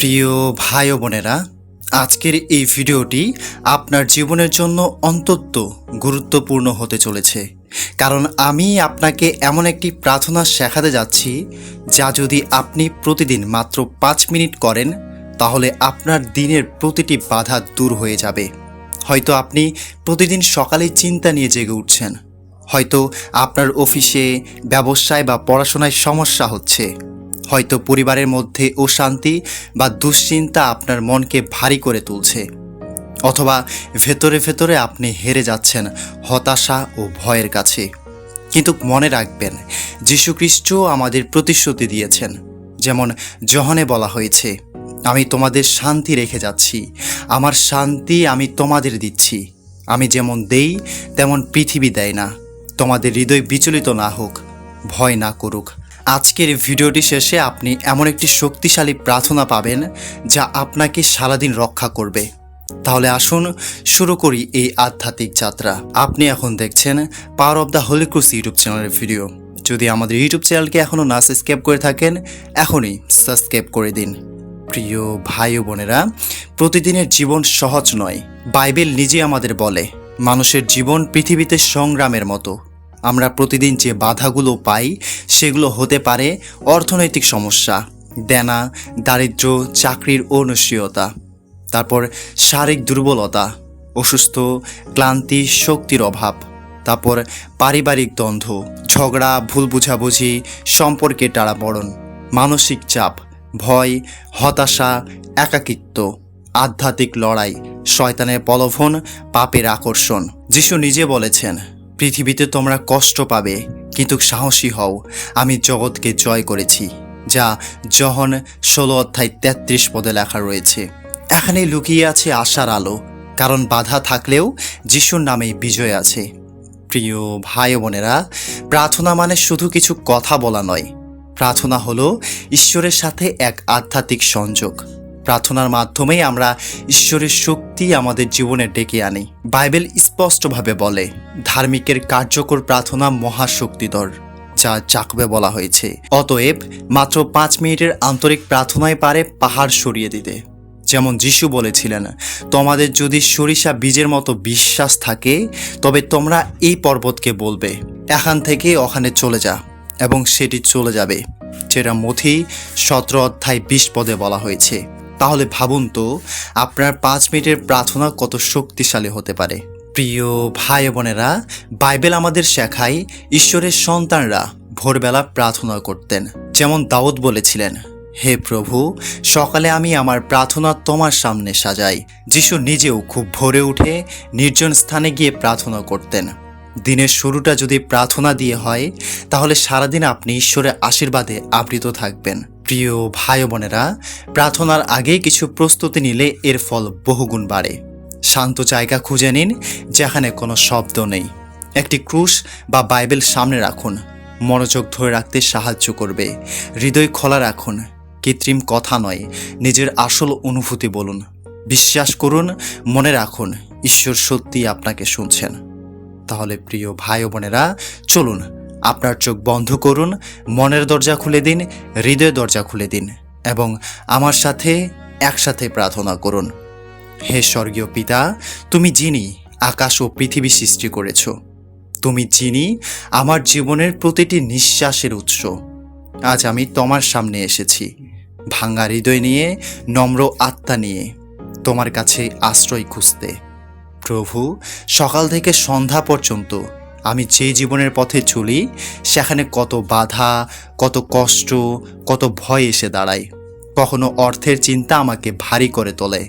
প্রিয় ভাই বোনেরা, আজকের এই ভিডিওটি আপনার জীবনের জন্য অন্তত গুরুত্বপূর্ণ হতে চলেছে। কারণ আমি আপনাকে এমন একটি প্রার্থনা শেখাতে যাচ্ছি, যা যদি আপনি প্রতিদিন মাত্র পাঁচ মিনিট করেন, তাহলে আপনার দিনের প্রতিটি বাধা দূর হয়ে যাবে। হয়তো আপনি প্রতিদিন সকালে চিন্তা নিয়ে জেগে উঠছেন। হয়তো আপনার অফিসে, ব্যবসায় বা পড়াশোনায় সমস্যা হচ্ছে। হয়তো পরিবারের মধ্যে অশান্তি বা দুশ্চিন্তা আপনার মনকে ভারী করে তুলছে। অথবা ভেতরে ভেতরে আপনি হেরে যাচ্ছেন হতাশা ও ভয়ের কাছে। কিন্তু মনে রাখবেন যীশুখ্রিস্ট আমাদের প্রতিশ্রুতি দিয়েছেন, যেমন জহনে বলা হয়েছে, আমি তোমাদের শান্তি রেখে যাচ্ছি, আমার শান্তি আমি তোমাদের দিচ্ছি। আমি যেমন দেই, তেমন পৃথিবী দেয় না। তোমাদের হৃদয় বিচলিত না হোক, ভয় না করুক। আজকের ভিডিওটি শেষে আপনি এমন একটি শক্তিশালী প্রার্থনা পাবেন যা আপনাকে সারাদিন রক্ষা করবে। তাহলে আসুন শুরু করি এই আধ্যাত্মিক যাত্রা। আপনি এখন দেখছেন power of the holy cross YouTube চ্যানেলের ভিডিও। যদি আমাদের ইউটিউব চ্যানেলকে এখনও না সাবস্ক্রাইব করে থাকেন, এখনই সাবস্ক্রাইব করে দিন। প্রিয় ভাই বোনেরা, প্রতিদিনের জীবন সহজ নয়। বাইবেল নিজে আমাদের বলে, মানুষের জীবন পৃথিবীতে সংগ্রামের মতো। আমরা প্রতিদিন যে বাধাগুলো পাই, সেগুলো হতে পারে অর্থনৈতিক সমস্যা, দেনা দারিদ্র চাকরির অনিশ্চয়তা তারপর শারীরিক দুর্বলতা, অসুস্থ, ক্লান্তি, শক্তির অভাব, তারপর পারিবারিক দ্বন্দ্ব, ঝগড়া, ভুল বুঝাবুঝি, সম্পর্কে টাড়াপড়ন মানসিক চাপ, ভয়, হতাশা, একাকিত্ব, আধ্যাত্মিক লড়াই, শয়তানের প্রলোভন, পাপের আকর্ষণ, যিশু নিজে বলেছেন পৃথিবীতে তোমরা কষ্ট পাবে, কিন্তু সাহসী হও। আমি জগৎকে জয় করেছি, যা জহন ষোলো অধ্যায় তেত্রিশ পদে লেখা রয়েছে। এখানে লুকিয়ে আছে আশার আলো, কারণ বাধা থাকলেও যিশুর নামেই বিজয় আছে। প্রিয় ভাই বোনেরা, প্রার্থনা মানে শুধু কিছু কথা বলা নয়। প্রার্থনা হলো ঈশ্বরের সাথে এক আধ্যাত্মিক সংযোগ। প্রার্থনার মাধ্যমেই আমরা ঈশ্বরের শক্তি আমাদের জীবনে ডেকে আনি। বাইবেল স্পষ্টভাবে বলে, ধার্মিকের কার্যকর প্রার্থনা মহাশক্তিধর, যা চাকবে বলা হয়েছে। অতএব মাত্র পাঁচ মিনিটের আন্তরিক প্রার্থনায় পারে পাহাড় সরিয়ে দিতে। যেমন যিশু বলেছিলেন, তোমাদের যদি সরিষা বীজের মতো বিশ্বাস থাকে, তবে তোমরা এই পর্বতকে বলবে, এখান থেকে ওখানে চলে যা এবং সেটি চলে যাবে। যেটা মথি সতেরো অধ্যায় বিশ পদে বলা হয়েছে। তাহলে ভাবুন তো, আপনার পাঁচ মিনিটের প্রার্থনা কত শক্তিশালী হতে পারে। প্রিয় ভাই বোনেরা, বাইবেল আমাদের শেখায় ঈশ্বরের সন্তানরা ভোরবেলা প্রার্থনা করতেন। যেমন দাউদ বলেছিলেন, হে প্রভু, সকালে আমি আমার প্রার্থনা তোমার সামনে সাজাই। যিশু নিজেও খুব ভোরে উঠে নির্জন স্থানে গিয়ে প্রার্থনা করতেন। দিনের শুরুটা যদি প্রার্থনা দিয়ে হয়, তাহলে সারাদিন আপনি ঈশ্বরের আশীর্বাদে আবৃত থাকবেন। প্রিয় ভাই বোনেরা, প্রার্থনার আগেই কিছু প্রস্তুতি নিলে এর ফল বহুগুণ বাড়ে। শান্ত জায়গা খুঁজে নিন, যেখানে কোনো শব্দ নেই। একটি ক্রুশ বা বাইবেল সামনে রাখুন। মনোযোগ ধরে রাখতে সাহায্য করবে। হৃদয় খোলা রাখুন। কৃত্রিম কথা নয়, নিজের আসল অনুভূতি বলুন। বিশ্বাস করুন, মনে রাখুন, ঈশ্বর সত্যিই আপনাকে শুনছেন। তাহলে প্রিয় ভাই বোনেরা, চলুন আপনার চোখ বন্ধ করুন, মনের দরজা খুলে দিন হৃদয় দরজা খুলে দিন এবং আমার সাথে একসাথে প্রার্থনা করুন। হে স্বর্গীয় পিতা, তুমি যিনি, আকাশ ও পৃথিবী সৃষ্টি করেছ। তুমি যিনি, আমার জীবনের প্রতিটি নিঃশ্বাসের উৎস। আজ আমি তোমার সামনে এসেছি, ভাঙ্গা হৃদয় নিয়ে, নম্র আত্মা নিয়ে, তোমার কাছে আশ্রয় খুঁজতে। প্রভু, সকাল থেকে সন্ধ্যা পর্যন্ত আমি যে জীবনের পথে চলি, সেখানে কত বাধা, কত কষ্ট, কত ভয় এসে দাঁড়ায়। কখনো অর্থের চিন্তা আমাকে ভারী করে তোলে।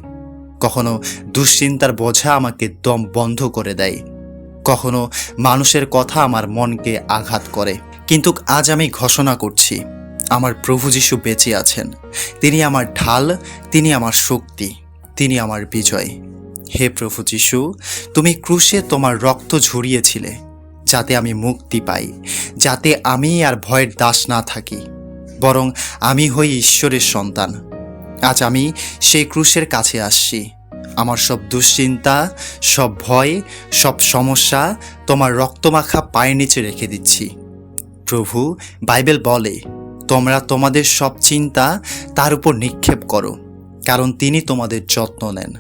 কখনো দুশ্চিন্তার বোঝা আমাকে দম বন্ধ করে দেয়। কখনো মানুষের কথা আমার মনকে আঘাত করে। কিন্তু আজ আমি ঘোষণা করছি, আমার প্রভু যিশু বেঁচে আছেন। তিনি আমার ঢাল, তিনি আমার শক্তি, তিনি আমার বিজয়। হে প্রভু যিশু, তুমি ক্রুশে তোমার রক্ত ঝরিয়েছিলে। যাতে আমি মুক্তি পাই, যাতে আমি আর ভয়ের দাস না থাকি, বরং আমি হই ঈশ্বরের সন্তান। আজ আমি সেই ক্রুশের কাছে আসছি। আমার সব দুশ্চিন্তা, সব ভয়, সব সমস্যা তোমার রক্তমাখা পায়ের নিচে রেখে দিচ্ছি। প্রভু, বাইবেল বলে, তোমরা তোমাদের সব চিন্তা তার উপর নিক্ষেপ করো, কারণ তিনি তোমাদের যত্ন নেন,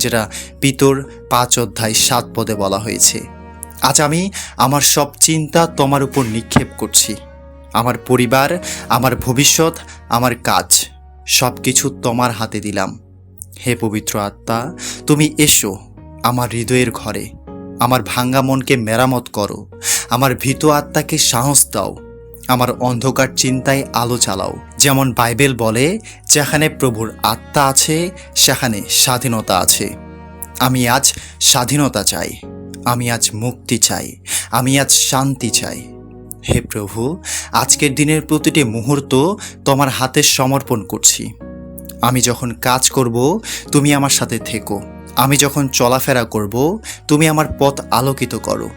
যেটা পিতর পাঁচ অধ্যায় সাত পদে বলা হয়েছে। আজ আমি আমার সব চিন্তা তোমার উপর নিক্ষেপ করছি। আমার পরিবার, আমার ভবিষ্যৎ, আমার কাজ সব কিছু তোমার হাতে দিলাম। হে পবিত্র আত্মা, তুমি এসো আমার হৃদয়ের ঘরে। আমার ভাঙ্গা মনকে মেরামত করো। আমার ভীত আত্মাকে সাহস দাও। আমার অন্ধকার চিন্তায় আলো চালাও যেমন বাইবেল বলে, যেখানে প্রভুর আত্মা আছে, সেখানে স্বাধীনতা আছে। আমি আজ স্বাধীনতা চাই। আমি আজ মুক্তি চাই, আমি আজ শান্তি চাই। হে প্রভু, আজকের দিনের প্রতিটি মুহূর্ত তোমার হাতে সমর্পণ করছি। আমি যখন কাজ করব, তুমি আমার সাথে থেকো। আমি যখন চলাফেরা করব, তুমি আমার পথ আলোকিত করো।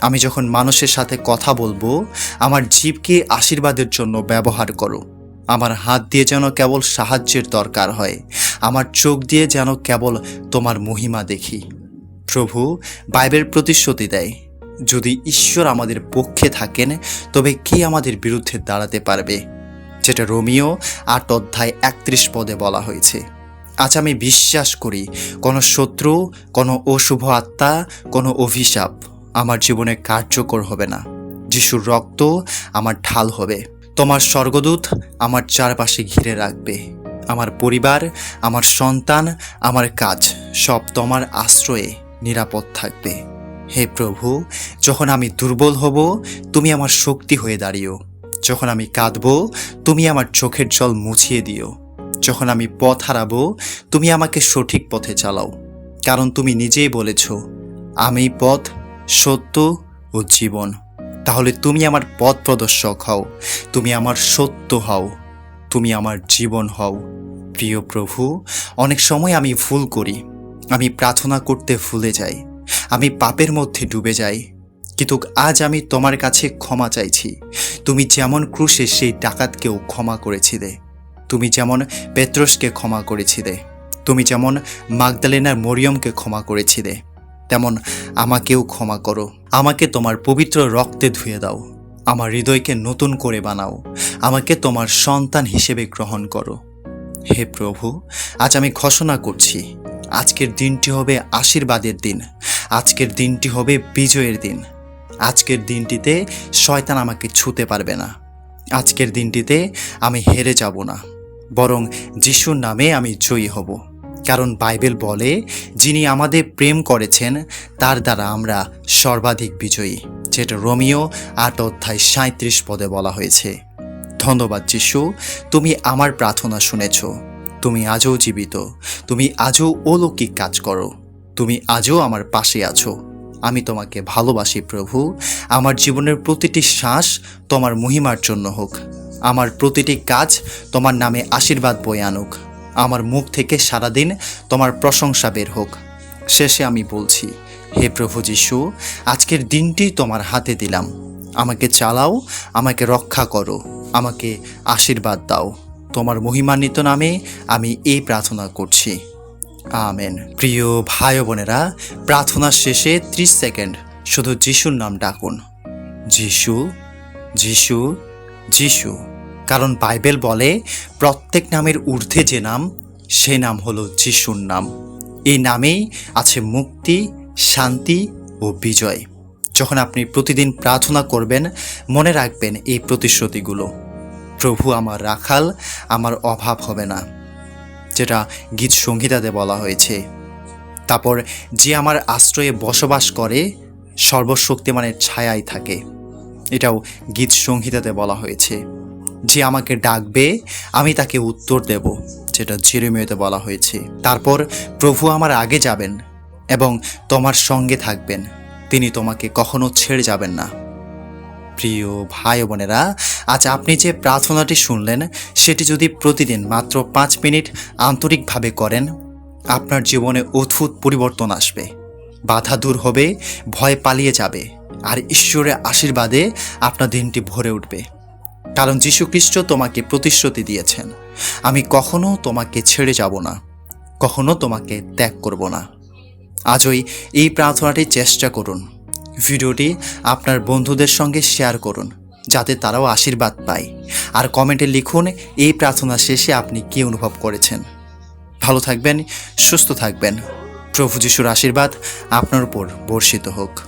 আমি যখন মানুষের সাথে কথা বলব, আমার জীবকে আশীর্বাদের জন্য ব্যবহার করো। আমার হাত দিয়ে যেন কেবল সাহায্যের দরকার হয়, আমার চোখ দিয়ে যেন কেবল তোমার মহিমা দেখি। প্রভু বাইবেল প্রতিশ্রুতি দেয়, যদি ঈশ্বর আমাদের পক্ষে থাকেন, তবে কে আমাদের বিরুদ্ধে দাঁড়াতে পারবে? যেটা রোমিও আট অধ্যায় একত্রিশ পদে বলা হয়েছে। আজ আমি বিশ্বাস করি, কোনো শত্রু, কোনো অশুভ আত্মা, কোনো অভিশাপ আমার জীবনে কার্যকর হবে না। যিশুর রক্ত আমার ঢাল হবে। তোমার স্বর্গদূত আমার চারপাশে ঘিরে রাখবে। আমার পরিবার, আমার সন্তান, আমার কাজ সব তোমার আশ্রয়ে। নিরাপদ থাকবে। হে প্রভু, যখন আমি দুর্বল হব, তুমি আমার শক্তি হয়ে দাঁড়িও। যখন আমি কাঁদব, তুমি আমার চোখের জল মুছিয়ে দিও। যখন আমি পথ হারাবো, তুমি আমাকে সঠিক পথে চালাও। কারণ তুমি নিজেই বলেছ, আমি পথ, সত্য ও জীবন। তাহলে তুমি আমার পথ প্রদর্শক হও, তুমি আমার সত্য হও, তুমি আমার জীবন হও। প্রিয় প্রভু, অনেক সময় আমি ভুল করি। আমি প্রার্থনা করতে ভুলে যাই। আমি পাপের মধ্যে ডুবে যাই। কিন্তু আজ আমি তোমার কাছে ক্ষমা চাইছি। তুমি যেমন ক্রুশে সেই ডাকাতকেও ক্ষমা করেছিলে। তুমি যেমন পেত্রসকে ক্ষমা করেছিলে। তুমি যেমন মাগদালেনার মরিয়মকে ক্ষমা করেছিলে। তেমন আমাকেও ক্ষমা করো। আমাকে তোমার পবিত্র রক্তে ধুয়ে দাও। আমার হৃদয়কে নতুন করে বানাও। আমাকে তোমার সন্তান হিসেবে গ্রহণ করো। হে প্রভু, আজ আমি ঘোষণা করছি আজকের দিনটি হবে আশীর্বাদের দিন। আজকের দিনটি হবে বিজয়ের দিন। আজকের দিনটিতে শয়তান আমাকে ছুতে পারবে না। আজকের দিনটিতে আমি হেরে যাব না। বরং যিশুর নামে আমি জয়ী হব। কারণ বাইবেল বলে, যিনি আমাদের প্রেম করেছেন, তার দ্বারা আমরা সর্বাধিক বিজয়ী, যেটা রোমিও আট অধ্যায় সাঁত্রিশ পদে বলা হয়েছে। ধন্যবাদ যিশু, তুমি আমার প্রার্থনা শুনেছ। তুমি আজও জীবিত। তুমি আজও অলৌকিক কাজ করো। তুমি আজও আমার পাশে আছো। আমি তোমাকে ভালোবাসি প্রভু। আমার জীবনের প্রতিটি শ্বাস তোমার মহিমার জন্য হোক। আমার প্রতিটি কাজ তোমার নামে আশীর্বাদ বয়ে আনুক। আমার মুখ থেকে সারাদিন তোমার প্রশংসা বের হোক। শেষে আমি বলছি, হে প্রভু যিশু, আজকের দিনটি তোমার হাতে দিলাম। আমাকে চালাও, আমাকে রক্ষা করো, আমাকে আশীর্বাদ দাও। তোমার মহিমান্বিত নামে আমি এই প্রার্থনা করছি। আমেন। প্রিয় ভাই বোনেরা, প্রার্থনার শেষে ত্রিশ সেকেন্ড শুধু যিশুর নাম ডাকুন। যিশু যিশু যিশু। কারণ বাইবেল বলে, প্রত্যেক নামের ঊর্ধ্বে যে নাম, সে নাম হলো যিশুর নাম। এই নামেই আছে মুক্তি, শান্তি ও বিজয়। যখন আপনি প্রতিদিন প্রার্থনা করবেন, মনে রাখবেন এই প্রতিশ্রুতিগুলো। প্রভু আমার রাখাল, আমার অভাব হবে না। যেটা গীত সংহিতাতে বলা হয়েছে। তারপর যে আমার আশ্রয়ে বসবাস করে, সর্বশক্তিমানের ছায়াই থাকে। এটাও গীত সংহিতাতে বলা হয়েছে। যে আমাকে ডাকবে, আমি তাকে উত্তর দেব, যেটা জেরেমিয়াতে বলা হয়েছে। তারপর প্রভু আমার আগে যাবেন এবং তোমার সঙ্গে থাকবেন। তিনি তোমাকে কখনো ছেড়ে যাবেন না। প্রিয় ভাই বোনেরা, আজ আপনি যে প্রার্থনাটি শুনলেন, সেটি যদি প্রতিদিন মাত্র পাঁচ মিনিট আন্তরিকভাবে করেন, আপনার জীবনে অদ্ভুত পরিবর্তন আসবে। বাধা দূর হবে, ভয় পালিয়ে যাবে, আর ঈশ্বরের আশীর্বাদে আপনার দিনটি ভরে উঠবে। কারণ যীশুখ্রিস্ট তোমাকে প্রতিশ্রুতি দিয়েছেন, আমি কখনো তোমাকে ছেড়ে যাব না, কখনো তোমাকে ত্যাগ করব না। আজই এই প্রার্থনাটি চেষ্টা করুন। ভিডিওটি আপনার বন্ধুদের সঙ্গে শেয়ার করুন, যাতে তারাও আশীর্বাদ পায়। আর কমেন্টে লিখুন, এই প্রার্থনা শেষে আপনি কি অনুভব করেছেন? ভালো থাকবেন, সুস্থ থাকবেন। প্রভু যিশুর আশীর্বাদ আপনার উপর বর্ষিত হোক।